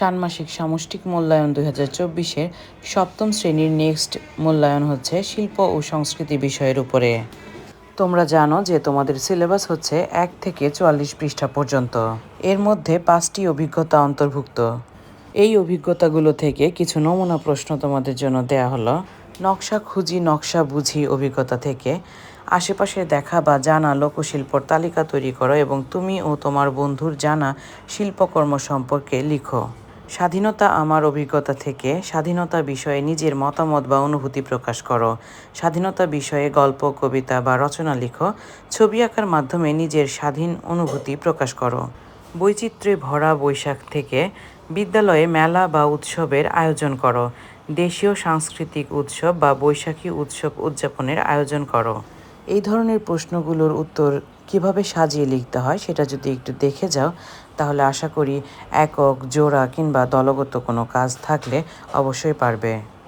ষান্মাসিক সামষ্টিক মূল্যায়ন দুই হাজার চব্বিশের সপ্তম শ্রেণির নেক্সট মূল্যায়ন হচ্ছে শিল্প ও সংস্কৃতি বিষয়ের উপরে। তোমরা জানো যে তোমাদের সিলেবাস হচ্ছে এক থেকে চুয়াল্লিশ পৃষ্ঠা পর্যন্ত। এর মধ্যে পাঁচটি অভিজ্ঞতা অন্তর্ভুক্ত। এই অভিজ্ঞতাগুলো থেকে কিছু নমুনা প্রশ্ন তোমাদের জন্য দেয়া হলো। নকশা খুঁজি, নকশা বুঝি অভিজ্ঞতা থেকে। আশেপাশে দেখা বা জানা লোকশিল্পর তালিকা তৈরি করো এবং তুমি ও তোমার বন্ধুর জানা শিল্পকর্ম সম্পর্কে লিখো। স্বাধীনতা আমার অভিজ্ঞতা থেকে স্বাধীনতা বিষয়ে নিজের মতামত বা অনুভূতি প্রকাশ করো। স্বাধীনতা বিষয়ে গল্প, কবিতা বা রচনা লিখো। ছবি আঁকার মাধ্যমে নিজের স্বাধীন অনুভূতি প্রকাশ করো। বৈচিত্র্যে ভরা বৈশাখ থেকে বিদ্যালয়ে মেলা বা উৎসবের আয়োজন করো। দেশীয় সাংস্কৃতিক উৎসব বা বৈশাখী উৎসব উদযাপনের আয়োজন করো। এই ধরনের প্রশ্নগুলোর উত্তর কীভাবে সাজিয়ে লিখতে হয় সেটা যদি একটু দেখে যাও, তাহলে আশা করি একক, জোড়া কিংবা দলগত কোনো কাজ থাকলে অবশ্যই পারবে।